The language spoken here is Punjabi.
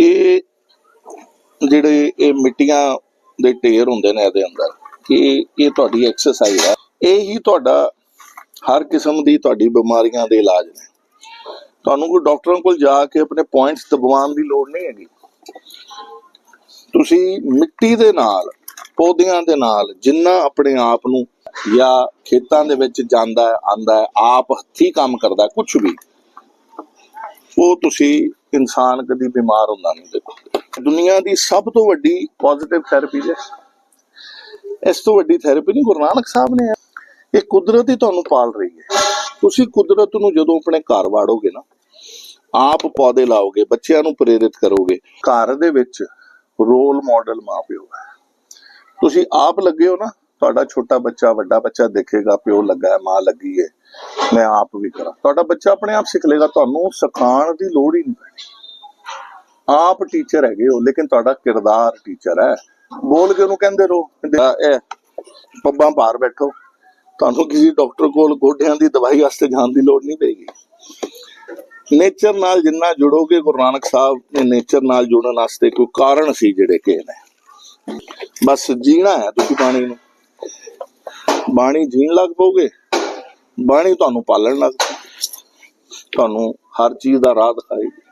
ਇਹ ਜਿਹੜੇ ਇਹ ਮਿੱਟੀਆਂ ਦੇ ਢੇਰ ਹੁੰਦੇ ਨੇ ਇਹਦੇ ਅੰਦਰ ਇਹ ਇਹ ਤੁਹਾਡੀ ਐਕਸਰਸਾਈਜ਼ ਹੈ। ਇਹ ਹੀ ਤੁਹਾਡਾ, ਹਰ ਕਿਸਮ ਦੀ ਤੁਹਾਡੀ ਬਿਮਾਰੀਆਂ ਦੇ ਇਲਾਜ ਨੇ। ਤੁਹਾਨੂੰ ਕੋਈ ਡਾਕਟਰਾਂ ਕੋਲ ਜਾ ਕੇ ਆਪਣੇ ਪੁਆਇੰਟਸ ਦਬਾਉਣ ਦੀ ਲੋੜ ਨਹੀਂ ਹੈਗੀ। ਤੁਸੀਂ ਮਿੱਟੀ ਦੇ ਨਾਲ, ਪੌਦਿਆਂ ਦੇ ਨਾਲ, ਜਿੰਨਾ ਆਪਣੇ ਆਪ ਨੂੰ ਜਾਂ ਖੇਤਾਂ ਦੇ ਵਿੱਚ ਜਾਂਦਾ ਆਂਦਾ ਆਪ ਹੱਥੀ ਕੰਮ ਕਰਦਾ ਕੁਝ ਵੀ ਉਹ ਤੁਸੀਂ ਇਨਸਾਨ ਕਦੀ ਬਿਮਾਰ ਹੁੰਦਾ ਨਹੀਂ ਦੇਖੋ। ਦੁਨੀਆ ਦੀ ਸਭ ਤੋਂ ਵੱਡੀ ਪੋਜ਼ਿਟਿਵ ਥੈਰੇਪੀ ਹੈ ਇਸ ਤੋਂ ਵੱਡੀ ਥੈਰੇਪੀ ਨਹੀਂ, ਗੁਰੂ ਨਾਨਕ ਸਾਹਿਬ ਨੇ ਇਹ ਕੁਦਰਤ ਹੀ ਤੁਹਾਨੂੰ ਪਾਲ ਰਹੀ ਹੈ। ਤੁਸੀਂ ਕੁਦਰਤ ਨੂੰ ਜਦੋਂ ਆਪਣੇ ਘਰ ਵਾੜੋਗੇ ਨਾ, ਆਪ ਪੌਦੇ ਲਾਓਗੇ, ਬੱਚਿਆਂ ਨੂੰ ਪ੍ਰੇਰਿਤ ਕਰੋਗੇ, ਘਰ ਦੇ ਵਿੱਚ ਰੋਲ ਮਾਡਲ ਮਾਪਿਓ ਹੈ। ਤੁਸੀਂ ਆਪ ਲੱਗੇ ਹੋ ਨਾ ਤੁਹਾਡਾ ਛੋਟਾ ਬੱਚਾ, ਵੱਡਾ ਬੱਚਾ ਦੇਖੇਗਾ, ਪਿਓ ਲੱਗਾ ਹੈ ਮਾਂ ਲੱਗੀ ਹੈ ਮੈਂ ਆਪ ਵੀ ਕਰਾਂ। ਤੁਹਾਡਾ ਬੱਚਾ ਆਪਣੇ ਆਪ ਸਿੱਖ ਲੇਗਾ ਤੁਹਾਨੂੰ ਸਿਖਾਉਣ ਦੀ ਲੋੜ ਹੀ ਨਹੀਂ ਪੈਣੀ। ਆਪ ਟੀਚਰ ਹੈਗੇ ਹੋ, ਲੇਕਿਨ ਤੁਹਾਡਾ ਕਿਰਦਾਰ ਟੀਚਰ ਹੈ। ਬੋਲ ਕੇ ਉਹਨੂੰ ਕਹਿੰਦੇ ਰਹੋ ਇਹ, ਪੱਬਾਂ ਭਾਰ ਬੈਠੋ। ਤੁਹਾਨੂੰ ਕਿਸੇ ਡਾਕਟਰ ਕੋਲ ਗੋਡਿਆਂ ਦੀ ਦਵਾਈ ਵਾਸਤੇ ਜਾਣ ਦੀ ਲੋੜ ਨਹੀਂ ਪਏਗੀ। ਨੇਚਰ ਨਾਲ ਜਿੰਨਾ ਜੁੜੋਗੇ, ਗੁਰੂ ਨਾਨਕ ਸਾਹਿਬ ਨੇ ਨੇਚਰ ਨਾਲ ਜੁੜਨ ਵਾਸਤੇ ਕੋਈ ਕਾਰਨ ਸੀ ਜਿਹੜੇ ਕਿ ਨੇ। ਬਸ ਜੀਣਾ ਹੈ ਤੁਸੀਂ ਪਾਣੀ ਨੂੰ। ਬਾਣੀ ਜੀਣ ਲੱਗ ਪਓਗੇ ਬਾਣੀ ਤੁਹਾਨੂੰ ਪਾਲਣ ਲੱਗ ਪਊ। ਤੁਹਾਨੂੰ ਹਰ ਚੀਜ਼ ਦਾ ਰਾਹ ਦਿਖਾਏਗੀ